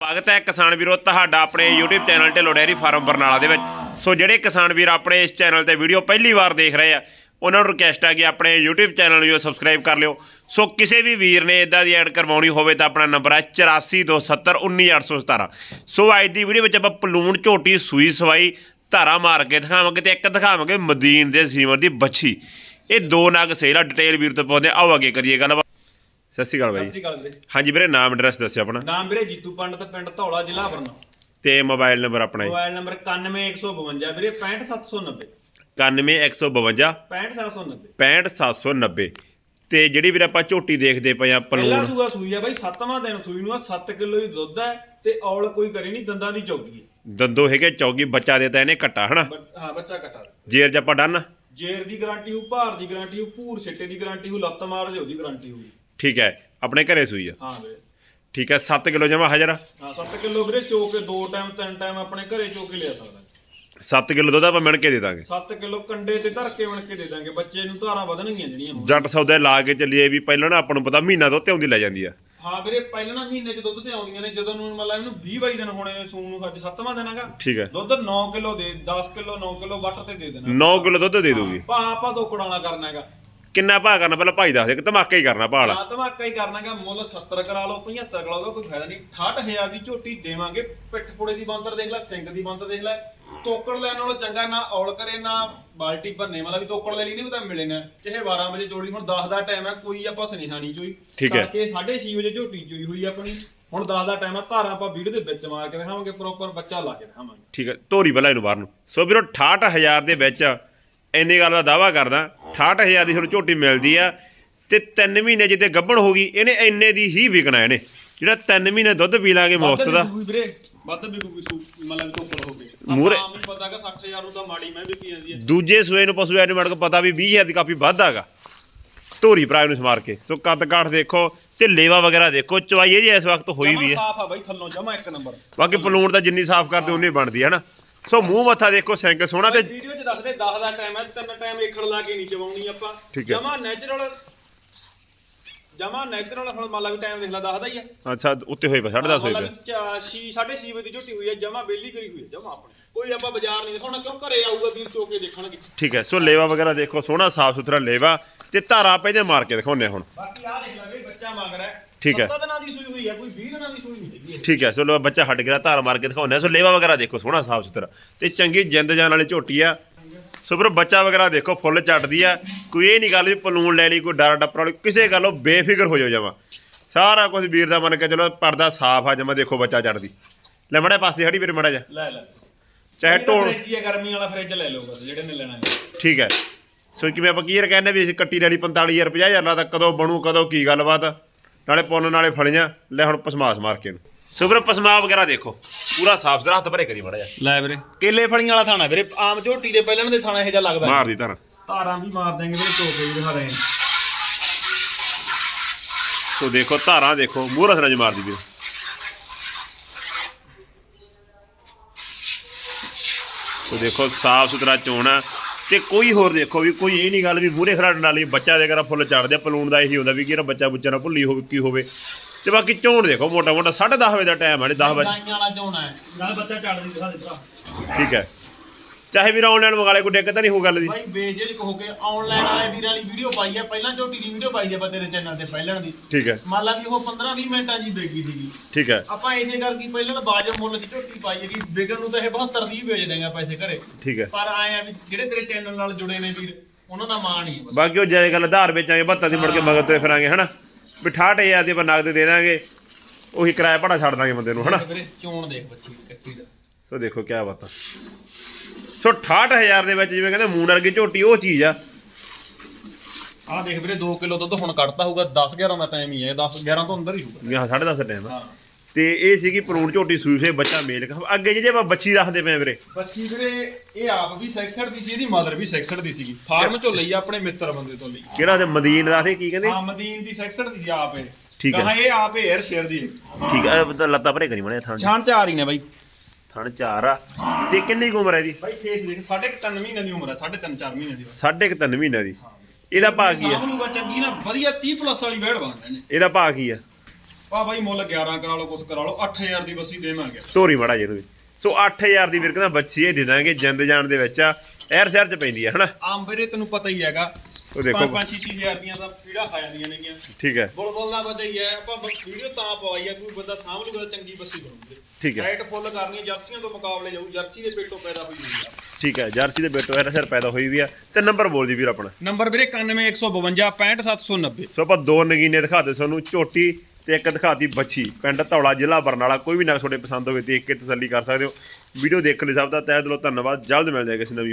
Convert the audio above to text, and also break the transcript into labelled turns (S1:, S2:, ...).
S1: ਸਵਾਗਤ ਹੈ ਕਿਸਾਨ ਵੀਰੋ ਤੁਹਾਡਾ ਆਪਣੇ YouTube channel Dhillon dairy farm Barnala ਦੇ ਵਿੱਚ। ਸੋ ਜਿਹੜੇ ਕਿਸਾਨ ਵੀਰ ਆਪਣੇ ਇਸ ਚੈਨਲ ਤੇ ਵੀਡੀਓ ਪਹਿਲੀ ਵਾਰ ਦੇਖ ਰਹੇ ਆ, ਉਹਨਾਂ ਨੂੰ ਰਿਕਵੈਸਟ ਆ ਕਿ ਆਪਣੇ YouTube ਚੈਨਲ ਨੂੰ ਸਬਸਕ੍ਰਾਈਬ ਕਰ ਲਿਓ। ਸੋ ਕਿਸੇ ਵੀ ਵੀਰ ਨੇ ਇਦਾਂ ਦੀ ਐਡ ਕਰਵਾਉਣੀ ਹੋਵੇ ਤਾਂ ਆਪਣਾ ਨੰਬਰ ਹੈ 8427191817 ਸੋ ਅੱਜ ਦੀ ਵੀਡੀਓ ਵਿੱਚ ਆਪਾਂ ਪਲੂਣ, ਝੋਟੀ, ਸੂਈ, ਸਵਾਈ, ਧਾਰਾ ਮਾਰ ਕੇ ਦਿਖਾਵਾਂਗੇ ਤੇ ਇੱਕ ਦਿਖਾਵਾਂਗੇ ਮਦੀਨ ਦੇ ਸੀਮਰ ਦੀ ਬੱਛੀ। ਇਹ ਦੋ ਨਗ ਸੇਲ ਆ, ਡਿਟੇਲ ਵੀਰ ਤੋਂ ਪੁੱਛਦੇ ਆਓ ਅੱਗੇ ਕਰੀਏ ਗੱਲ ਸਤਿ ਸ਼੍ਰੀ ਅਕਾਲ
S2: ਸਤਿ
S1: ਬਾਈ
S2: ਸ਼੍ਰੀ ਅਕਾਲ ਵੀਰੇ
S1: ਹਾਂਜੀ ਵੀਰੇ ਨਾਮ ਐਡਰੈਸ ਦੱਸਿਓ ਆਪਣਾ।
S2: ਨਾਮ ਵੀਰੇ ਜੀਤੂ ਪੰਡਤ ਪਿੰਡ ਧੌਲਾ ਜ਼ਿਲ੍ਹਾ ਬਰਨਾ
S1: ਤੇ ਮੋਬਾਈਲ ਨੰਬਰ ਆਪਣਾ ਜੀ।
S2: ਮੋਬਾਈਲ ਨੰਬਰ 91152 ਵੀਰੇ 65790
S1: 9152
S2: 65790
S1: 65790 ਤੇ ਜਿਹੜੀ ਵੀਰ ਆਪਾਂ ਝੋਟੀ ਦੇਖਦੇ ਪਏ ਆ
S2: ਪਹਿਲਾ
S1: ਪਲੂਣ
S2: ਸੂਆ ਸੂਈ ਆ ਬਾਈ 7ਵਾਂ ਦਿਨ ਸੂਈ ਨੂੰ ਆ 7 ਕਿਲੋ ਹੀ ਦੁੱਧ ਹੈ ਤੇ ਔਲ ਕੋਈ ਕਰੀ ਨਹੀਂ ਦੰਦਾਂ ਦੀ ਚੌਗੀ ਹੈ।
S1: ਦੰਦੋ ਹੈਗੇ ਚੌਗੀ ਬੱਚਾ ਦੇ ਤਾਂ ਇਹਨੇ ਕੱਟਾ ਹਨਾ?
S2: ਬਟ- ਹਾਂ ਬੱਚਾ ਕੱਟਾ।
S1: ਜੇਰ ਜੱਪਾ ਡਨ।
S2: ਜੇਰ ਦੀ ਗਾਰੰਟੀ ਹੋ ਭਾਰ ਦੀ ਗਾਰੰਟੀ ਹੋ ਭੂਰ ਛਿੱਟੇ ਦੀ ਗਾਰੰਟੀ ਹੋ ਲੱਤ ਮਾਰ ਜੇ ਉਹਦੀ ਗਾਰੰਟੀ ਹੋਊਗੀ
S1: ਠੀਕ ਹੈ ਆਪਣੇ ਘਰੇ ਸੂਈ ਆ।
S2: ਹਾਂ ਵੀਰੇ।
S1: ਠੀਕ ਹੈ 7 ਕਿਲੋ ਜਮਾ ਹਾਜ਼ਰ
S2: ਹਾਂ 7 ਕਿਲੋ ਵੀਰੇ ਚੋ ਕੇ ਦੋ ਟਾਈਮ ਤਿੰਨ ਟਾਈਮ ਆਪਣੇ ਘਰੇ ਚੋ ਕੇ ਲਿਆ ਸਕਦਾ।
S1: 7 ਕਿਲੋ ਦੁੱਧ ਆਪਾਂ ਮਿਣ ਕੇ ਦੇ ਦਾਂਗੇ।
S2: 7 ਕਿਲੋ ਕੰਡੇ ਤੇ ਧਰ ਕੇ ਬਣ ਕੇ ਦੇ ਦਾਂਗੇ ਬੱਚੇ ਨੂੰ ਧਾਰਾਂ ਵਧਣਗੀਆਂ ਜਿਹੜੀਆਂ
S1: ਜੱਟ ਸੌਦੇ ਲਾ ਕੇ ਚੱਲੀਏ ਵੀ ਪਹਿਲਾਂ ਨਾ ਆਪਾਂ ਨੂੰ ਪਤਾ ਮਹੀਨਾ ਤੋਂ ਆਉਂਦੀ ਲੈ ਜਾਂਦੀ ਆ।
S2: ਹਾਂ ਵੀਰੇ ਪਹਿਲਾਂ ਨਾ ਮਹੀਨੇ ਚ ਦੁੱਧ ਤੇ ਆਉਂਦੀਆਂ ਨੇ ਜਦੋਂ ਨੂੰ ਮਤਲਬ ਇਹਨੂੰ 20 22 ਦਿਨ ਹੋਣੇ ਨੇ ਸੂਣ ਨੂੰ ਅੱਜ 7ਵਾਂ ਦਿਨ ਹੈਗਾ।
S1: ਠੀਕ ਹੈ।
S2: ਦੁੱਧ 9 ਕਿਲੋ ਦੇ 10 ਕਿਲੋ 9 ਕਿਲੋ ਵਾਟਰ ਤੇ ਦੇ ਦੇਣਾ।
S1: 9 ਕਿਲੋ ਦੁੱਧ ਦੇ ਦੂਗੀ
S2: ਭਾ ਆਪਾਂ ਦੋਕੜਾਣਾ ਕਰਨਾ ਹੈਗਾ।
S1: ਕਿੰਨਾ ਭਾਅ ਕਰਨਾ? ਪਹਿਲਾਂ ਭਾਈ ਦੱਸ ਦੇ ਕਿ ਧਮਾਕਾ ਹੀ ਕਰਨਾ ਭਾਅ ਵਾਲਾ।
S2: ਆ ਧਮਾਕਾ ਹੀ ਕਰਨਾ ਹੈਗਾ ਮੁੱਲ 70 ਕਰਾ ਲਓ 75 ਕਰਾ ਲਓ ਕੋਈ ਫਾਇਦਾ ਨਹੀਂ। 68000 ਦੀ ਝੋਟੀ ਦੇਵਾਂਗੇ ਪਿੱਠ ਪੁੜੇ ਦੀ ਬਾਂਦਰ ਦੇਖ ਲੈ ਸਿੰਘ ਦੀ ਬਾਂਦਰ ਦੇਖ ਲੈ। ਤੋਕੜ ਲੈਣ ਨਾਲੋਂ ਚੰਗਾ ਨਾ ਔਲ ਕਰੇ ਨਾ ਬਾਲਟੀ ਭਰਨੇ ਵਾਲਾ ਵੀ ਤੋਕੜ ਲੈ ਲਈ ਨਹੀਂ ਉਹਦਾ ਮਿਲੇ ਨਾ। ਚਾਹੇ 12 ਵਜੇ ਜੋੜੀ ਹੁਣ 10 ਦਾ ਟਾਈਮ ਹੈ ਕੋਈ ਆਪਾਂ ਸੁਨੇਹਾ ਨਹੀਂ ਚੋਈ।
S1: ਠੀਕ ਹੈ।
S2: ਤੜਕੇ 6:30 ਵਜੇ ਝੋਟੀ ਚੋਈ ਹੋਈ ਆਪਣੀ। ਹੁਣ 10 ਦਾ ਟਾਈਮ ਹੈ ਧਾਰਾਂ ਆਪਾਂ ਵੀਡੀਓ ਦੇ ਵਿੱਚ ਮਾਰ ਕੇ ਦਿਖਾਵਾਂਗੇ ਪ੍ਰੋਪਰ ਬੱਚਾ ਲਾ ਕੇ ਦਿਖਾਵਾਂਗੇ।
S1: ਠੀਕ ਹੈ ਧੋਰੀ ਪਹਿਲਾਂ ਇਹਨੂੰ ਬਾਹਰ ਨੂੰ। ਸੋ ਵੀਰੋ 68000 ਦੇ ਵਿੱਚ ਇੰਨੀ ਗੱਲ ਦਾ ਦਾਵਾ ਕਰਦਾ 68000 ਦੀ ਤੁਹਾਨੂੰ ਝੋਟੀ ਮਿਲਦੀ ਆ ਤੇ 3 ਮਹੀਨੇ ਜਿੱਤੇ ਗੱਭਣ ਹੋ ਗਈ ਇਹਨੇ ਇੰਨੇ ਦੀ ਹੀ ਵਿਕਣਾ ਇਹਨੇ। ਜਿਹੜਾ 3 ਮਹੀਨੇ ਦੁੱਧ ਪੀ ਲਾਂਗੇ ਮੁਫਤ ਦਾ।
S2: ਵੱਧ ਵੀ ਵੀਰੇ ਵੱਧ ਵੀ ਕੋਈ ਸੂ ਮਤਲਬ ਤੋਕੜ ਹੋ ਗਏ
S1: ਮੂਹਰੇ-
S2: ਆਮ ਹੀ ਪਤਾ ਹੈਗਾ 60000 ਨੂੰ ਤਾਂ ਮਾੜੀ ਮੈਂ ਵਿਕੀ ਜਾਂਦੀ ਹੈ।
S1: ਦੂਜੇ ਸੂਏ ਨੂੰ ਪਸ਼ੂ ਐਟੋਮੈਟਿਕ ਪਤਾ ਵੀ 20000 ਦੀ ਕਾਫੀ ਵੱਧ ਹੈਗਾ ਧੋਰੀ ਭਰਾ ਨੂੰ ਸਮਾਰ ਕੇ। ਸੋ ਕੱਦ ਕਾਠ ਦੇਖੋ ਤੇ ਲੇਵਾ ਵਗੈਰਾ ਦੇਖੋ ਚਵਾਈ ਇਹਦੀ ਇਸ ਵਕਤ ਹੋਈ ਵੀ ਹੈ।
S2: ਸਾਫ਼ ਆ ਬਾਈ ਥੱਲੋਂ ਜਮਾ ਇੱਕ ਨੰਬਰ।
S1: ਬਾਕੀ ਪਲੂਣ ਤਾਂ ਜਿੰਨੀ ਸਾਫ਼ ਕਰਦੇ ਉਨੀ ਬਣਦੀ ਹੈ ਨਾ। ਸੋ ਮੂੰਹ ਮੱਥਾ ਦੇਖੋ ਸਿੰਕ ਸੋਹਣਾ ਤੇ
S2: ਵੀਡੀਓ 'ਚ ਦੱਸਦੇ 10 ਦਾ ਟਾਈਮ ਹੈ ਤਿੰਨ ਟਾਈਮ ਏਖੜ ਲਾ ਕੇ ਨਹੀਂ ਚਵਾਉਣੀ ਆਪਾਂ
S1: ਠੀਕ ਹੈ।
S2: ਜਮਾ ਨੈਚੁਰਲ ਜਮਾ ਨੈਚੁਰਲ ਹੁਣ ਮੰਨ ਲਾ ਵੀ ਟਾਈਮ ਦੇਖ ਲਾ ਦੱਸਦਾ ਹੀ ਆ
S1: ਅੱਛਾ ਉੱਤੇ ਹੋਏ ਪਏ 10:30 ਹੋਏ ਪਏ
S2: 6 6:30 ਵਜੇ ਦੀ ਝੋਟੀ ਹੋਈ ਹੈ ਜਮਾ ਬੇਲੀ ਕਰੀ ਹੋਈ ਹੈ ਜਮਾ ਆਪਣੀ ਕੋਈ ਆਪਾਂ ਬਾਜ਼ਾਰ ਨਹੀਂ ਦਿਖਾਉਣਾ ਕਿਉਂ ਘਰੇ ਆਊਗਾ ਵੀਰ ਚੋਕੇ ਦੇਖਣਗੇ
S1: ਠੀਕ ਹੈ ਸੋ ਲੇਵਾ ਵਗੈਰਾ ਦੇਖੋ ਸੋਹਣਾ ਸਾਫ਼ ਸੁਥਰਾ ਲੇਵਾ ਤੇ ਧਾਰਾ ਇਹਦੇ ਮਾਰ ਕੇ ਦਿਖਾਉਂਦੇ ਹਾਂ ਹੁਣ
S2: ਬਾਕੀ ਆਹ ਦੇਖ ਲੈ ਵੀ ਬੱਚਾ ਮੰਗ ਰਿਹਾ ਹੈ।
S1: ਠੀਕ ਹੈ।
S2: ਸੱਤਾਂ ਦਿਨਾਂ ਦੀ ਸੂਈ ਹੋਈ ਹੈ ਕੋਈ 20 ਦਿਨਾਂ ਦੀ ਸੂਈ ਨਹੀਂ।
S1: ਠੀਕ ਹੈ ਸੋ ਲੋ ਬੱਚਾ ਹਟ ਗਿਆ ਧਾਰ ਮਾਰ ਕੇ ਦਿਖਾਉਂਦੇ ਸੋ ਲੇਵਾ ਵਗੈਰਾ ਦੇਖੋ ਸੋਹਣਾ ਸਾਫ਼ ਸੁਥਰਾ। ਤੇ ਚੰਗੀ ਜਿੰਦ ਜਾਨ ਵਾਲੀ ਝੋਟੀ ਆ। ਸੋ ਵੀਰੋ ਬੱਚਾ ਵਗੈਰਾ ਦੇਖੋ ਫੁੱਲ ਚੱਟਦੀ ਆ। ਕੋਈ ਇਹ ਨਹੀਂ ਗੱਲ ਵੀ ਪਲੂਣ ਲੈ ਲਈ ਕੋਈ ਡਰ ਡੱਪਰ ਵਾਲੀ ਕਿਸੇ ਗੱਲੋਂ ਬੇਫਿਕਰ ਹੋ ਜਾਓ ਜਮਾ। ਸਾਰਾ ਕੁਝ ਵੀਰ ਦਾ ਮੰਨ ਕੇ ਚਲੋ ਪਰਦਾ ਸਾਫ਼ ਆ ਜਮਾ ਦੇਖੋ ਬੱਚਾ ਚੱਟਦੀ ਲੈ ਮੜਾ ਪਾਸੇ ਹੜੀ ਵੀਰੇ ਮੜਾ ਜਾ।
S2: ਲੈ ਲੈ।
S1: ਚਾਹੇ ਢੋਲ
S2: ਫ੍ਰਿਜ ਗਰਮੀ ਵਾਲਾ ਫ੍ਰਿਜ ਲੈ ਲਓ ਬਸ ਜਿਹੜੇ ਨੇ ਲੈਣਾ ਹੈ
S1: ਠੀਕ ਹੈ। ਸੋ ਕਿਵੇਂ ਆਪਾਂ ਕੀ ਕਹਿੰਦੇ ਵੀ ਅਸੀਂ ਕੱਟੀ ਲੈਣੀ 45000 50000 ਲਾ ਤਾਂ ਕਦੋਂ ਬਣੂ ਕਦੋਂ ਕੀ ਗੱਲਬਾਤ। ਨਾਲੇ ਪੁੰਨ ਨਾਲੇ ਫਲੀਆਂ। ਲੈ ਹੁਣ ਪਸਮਾਸ ਮਾਰ ਕੇ ਨੂੰ ਸੋ ਵੀਰੋ ਪਸਮਾ ਵਗੈਰਾ ਦੇਖੋ। ਪੂਰਾ ਸਾਫ਼ ਸੁਥਰਾ ਹੱਥ ਭਰੇ ਕਰੀ ਮੜਾ ਜਾ
S2: ਲੈ ਵੀਰੇ। ਕੇਲੇ ਫਲੀਆਂ ਵਾਲਾ ਥਾਣਾ ਵੀਰੇ ਆਮ ਝੋਟੀ ਦੇ ਪਹਿਲਾਂ ਦੇ ਥਾਣਾ ਇਹੋ ਜਿਹਾ ਲੱਗਦਾ।
S1: ਮਾਰ ਦੀ ਧਾਰਾਂ।
S2: ਧਾਰਾਂ ਵੀ ਮਾਰ ਦੇਂਗੇ ਵੀਰੇ ਟੋਕੇ ਵੀ ਦਿਖਾ ਰਹੇ
S1: ਸੋ ਦੇਖੋ ਧਾਰਾਂ ਦੇਖੋ ਮੂਹਰਾ ਸਰਾਂ ਚ ਮਾਰਦੀ ਵੀਰ। ਸੋ ਦੇਖੋ ਸਾਫ਼ ਸੁਥਰਾ ਚੋਣਾ। ਤੇ ਕੋਈ ਹੋਰ ਦੇਖੋ ਵੀ ਕੋਈ ਇਹ ਨਹੀਂ ਗੱਲ ਵੀ ਮੂਹਰੇ ਖੜਾ ਡੰਡਾ ਲਈ ਬੱਚਾ ਦੇ ਕਰਾ ਫੁੱਲ ਚੜਦੇ ਆ, ਪਲੂਣ ਦਾ ਇਹੀ ਹੁੰਦਾ ਵੀ ਕਿਹੜਾ ਬੱਚਾ ਬੁੱਚਾ ਨਾ ਭੁੱਲੀ ਹੋਵੇ ਕੀ ਹੋਵੇ। ਤੇ ਬਾਕੀ ਚੋਣ ਦੇਖੋ ਮੋਟਾ ਮੋਟਾ 10:30 ਵਜੇ ਦਾ ਟਾਈਮ ਹੈ 10 ਵਜੇ।
S2: ਗਾਈਆਂ ਵਾਲਾ ਝੋਣਾ ਹੈ। ਨਾਲ ਬੱਚਾ ਚੱਲਦੀ ਦਿਖਾ ਦੇ ਭਰਾ।
S1: ਠੀਕ ਹੈ। ਚਾਹੇ ਵੀਰ ਆਨਲਾਈਨ ਮੰਗਾ ਲੈ ਕੋਈ ਦਿੱਕਤ ਨਹੀਂ ਹੋ ਗੱਲ ਦੀ।
S2: ਬਾਈ ਬੇਜਿਲਕ ਹੋ ਕੇ ਆਨਲਾਈਨ ਵਾਲੇ ਵੀਰਾਂ ਵਾਲੀ ਵੀਡੀਓ ਪਾਈ ਹੈ। ਪਹਿਲਾਂ ਝੋਟੀ ਦੀ ਵੀਡੀਓ ਪਾਈ ਹੈ ਆਪਾਂ ਤੇਰੇ ਚੈਨਲ ਤੇ ਪਹਿਲਾਂ ਦੀ।
S1: ਠੀਕ ਹੈ।
S2: ਮੰਨ ਲਾ ਵੀ ਉਹ 15 20 ਮਿੰਟਾਂ ਦੀ ਬੇਗੀ ਸੀਗੀ।
S1: ਠੀਕ ਹੈ।
S2: ਆਪਾਂ ਇਸੇ ਕਰਕੇ ਪਹਿਲਾਂ ਬਾਜਬ ਮੁੱਲ ਦੀ ਝੋਟੀ ਪਾਈ ਹੈਗੀ। ਵਿਗਨ ਨੂੰ ਤਾਂ ਇਹ 72 ਦੀ ਵੇਚ ਦੇਗਾ ਪੈਸੇ ਘਰੇ।
S1: ਠੀਕ ਹੈ।
S2: ਪਰ ਆਏ ਆ ਵੀ ਜਿਹੜੇ ਤੇਰੇ ਚੈਨਲ ਨਾਲ ਜੁੜੇ ਨੇ ਵੀਰ ਉਹਨਾਂ ਦਾ ਮਾਣ ਹੀ ਹੈ ਬਸ।
S1: ਬਾਕੀ ਉਹ ਜੇ ਗੱਲ ਆਧਾਰ ਵੇਚਾਂਗੇ 72 ਦੀ ਮੁੜ ਕੇ ਮਗਰ ਤੇ ਫਿਰਾਂਗੇ ਹਨਾ? ਵੀ 68000 ਦੀ ਆਪਾਂ ਨਗਦ ਦੇ ਦਾਂਗੇ। ਉਹੀ ਕਿਰਾਇਆ ਭਾੜਾ ਛੱਡ ਦਾਂਗੇ ਬੰਦੇ ਨੂੰ ਹਨਾ?
S2: ਵੀਰੇ ਚੋਣ ਦੇਖ ਬੱਚੀ ਕੱਟੀ ਦਾ।
S1: ਸੋ ਦੇਖੋ ਕੀ ਬਾਤ ਆ। ਸੋ 68000 ਦੇ ਵਿੱਚ ਜਿਵੇਂ ਕਹਿੰਦੇ ਮੂਨ ਵਰਗੀ ਝੋਟੀ ਉਹ ਚੀਜ਼ ਆ।
S2: ਆਹ ਦੇਖ ਵੀਰੇ 2 ਕਿਲੋ ਦੁੱਧ ਹੁਣ ਕੱਢਤਾ ਹੋਊਗਾ 10 11 ਦਾ ਟਾਈਮ ਹੀ ਹੈ 10 11 ਤੋਂ ਅੰਦਰ ਹੀ ਹੋਊਗਾ।
S1: ਜਾਂ 10.5 ਟਾਈਮ ਆ।
S2: ਹਾਂ।
S1: ਤੇ ਇਹ ਸੀਗੀ ਪਰੂਣ ਝੋਟੀ ਸੂਈ ਸੇ ਬੱਚਾ ਮੇਲ ਅੱਗੇ ਜਿਹੜੇ ਆਪਾਂ ਬੱਚੀ ਰੱਖਦੇ ਪਏ ਵੀਰੇ।
S2: ਬੱਚੀ ਵੀਰੇ ਇਹ ਆਪ ਵੀ 66 ਦੀ ਸੀ ਇਹਦੀ ਮਦਰ ਵੀ 66 ਦੀ ਸੀਗੀ। ਫਾਰਮ ਚੋਂ ਲਈ ਆ, ਆਪਣੇ ਮਿੱਤਰ ਬੰਦੇ ਤੋਂ ਲਈ।
S1: ਕਿਹੜਾ ਤੇ ਮਦੀਨ ਦਾ ਸੀ ਕੀ ਕਹਿੰਦੇ?
S2: ਹਾਂ ਮਦੀਨ ਦੀ 66 ਦੀ ਸੀ ਆਪ ਇਹ।
S1: ਠੀਕ ਹੈ।
S2: ਕਹਾਂ ਇਹ ਆਪ ਇਹ 에ਅਰ ਸ਼ੇਅਰ ਦੀ
S1: ਠੀਕ ਆ ਇਹ ਤਾਂ ਲੱਤਾਂ ਭਰੇ ਕਰੀ ਮਣੇ ਥਣ
S2: ਛਾਣ ਚਾਰ ਹੀ ਨੇ ਬਾਈ।
S1: ਥਣ ਚਾਰ ਆ। ਤੇ ਕਿੰਨੀ ਕੁ ਉਮਰ ਹੈ ਇਹਦੀ?
S2: ਬਾਈ ਫੇਸ ਦੇਖ ਸਾਢੇ 3 ਮਹੀਨੇ ਦੀ ਉਮਰ ਹੈ ਸਾਢੇ 3 4 ਮਹੀਨੇ ਦੀ ਬਸ
S1: ਸਾਢੇ ਕੁ ਤਿੰਨ ਮਹੀਨਿਆਂ ਦੀ। ਇਹਦਾ ਭਾਅ ਕੀ ਆ?
S2: ਸਾਂਭ ਲੂਗਾ ਚੰਗੀ ਨਾ ਵਧੀਆ 30 ਪਲੱਸ ਵਾਲੀ ਬੈੜ ਬਣ ਜਾਣੀ
S1: ਇਹਦਾ ਭਾਅ ਕੀ ਆ?
S2: ਆ ਬਾਈ ਮੁੱਲ 11 ਕਰਾ ਲਓ ਕੁਛ ਕਰਾ ਲਓ 8000 ਦੀ ਬੱਸੀ ਦੇਵਾਂਗੇ
S1: ਤੋਰੀ ਮੜਾ ਵੀ ਸੋ 8000 ਦੀ ਵੀਰ ਕਹਿੰਦਾ ਬੱਚੀ ਇਹ ਦੇ ਦਾਂਗੇ ਜਿੰਦ ਜਾਣ ਦੇ ਵਿੱਚ ਆ। ਐਰ ਸ਼ਹਿਰ ਚ ਪੈਂਦੀ ਆ ਹਨਾ?
S2: ਆਮ ਵੀਰੇ ਤੈਨੂੰ ਪਤਾ ਹੀ ਹੈਗਾ।
S1: ਉਹ ਦੇਖੋ।
S2: 5-5000 ਦੀਆਂ ਤਾਂ ਪੀੜਾ ਖਾ ਜਾਂਦੀਆਂ ਨੇਗੀਆਂ।
S1: ਠੀਕ ਹੈ।
S2: ਬੁਲਬੁਲ ਦਾ ਬੱਚਾ ਹੀ ਹੈ ਆਪਾਂ ਵੀਡੀਓ ਤਾਂ ਪਵਾਈ ਆ ਕੋਈ ਬੰਦਾ ਸਾਂਭ ਲੂਗਾ ਚੰਗੀ ਬੱਸੀ ਬਣੂਗੀ।
S1: ਠੀਕ ਹੈ।
S2: ਰਾਈਟ ਫੁੱਲ ਕਰਨੀ ਜਰਸੀਆਂ ਤੋਂ ਮੁਕਾਬਲੇ ਜਾਊ ਜਰਸੀ ਦੇ ਪੇਟੋਂ ਪੈਦਾ ਹੋਈ ਹੋਈ ਆ।
S1: ਠੀਕ ਹੈ ਜਰਸੀ ਦੇ ਬੇਟੋ ਐਰ ਸ਼ਹਿਰ ਪੈਦਾ ਹੋਈ ਵੀ ਆ। ਤੇ ਨੰਬਰ ਬੋਲ ਜੀ ਵੀਰ ਆਪਣਾ।
S2: ਨੰਬਰ ਵੀਰੇ 9152 65790
S1: ਸੋ ਆਪਾਂ ਦੋ ਨਗੀਨੇ ਦਿਖਾਤੇ ਤੁਹਾਨੂੰ। ਝੋਟੀ ਤੇ ਇੱਕ ਦਿਖਾਤੀ ਬੱਚੀ, ਪਿੰਡ ਧੌਲਾ, ਜ਼ਿਲ੍ਹਾ ਬਰਨਾਲਾ। ਕੋਈ ਵੀ ਨਗ ਤੁਹਾਡੇ ਪਸੰਦ ਹੋਵੇ ਦੇਖ ਕੇ ਤਸੱਲੀ ਕਰ ਸਕਦੇ ਹੋ। ਵੀਡੀਓ ਦੇਖਣ ਲਈ ਸਭ ਦਾ ਤਹਿ ਦਿਲੋਂ ਧੰਨਵਾਦ। ਜਲਦ ਮਿਲਦੇ ਹਾਂ ਕਿਸੇ ਨਵੀਂ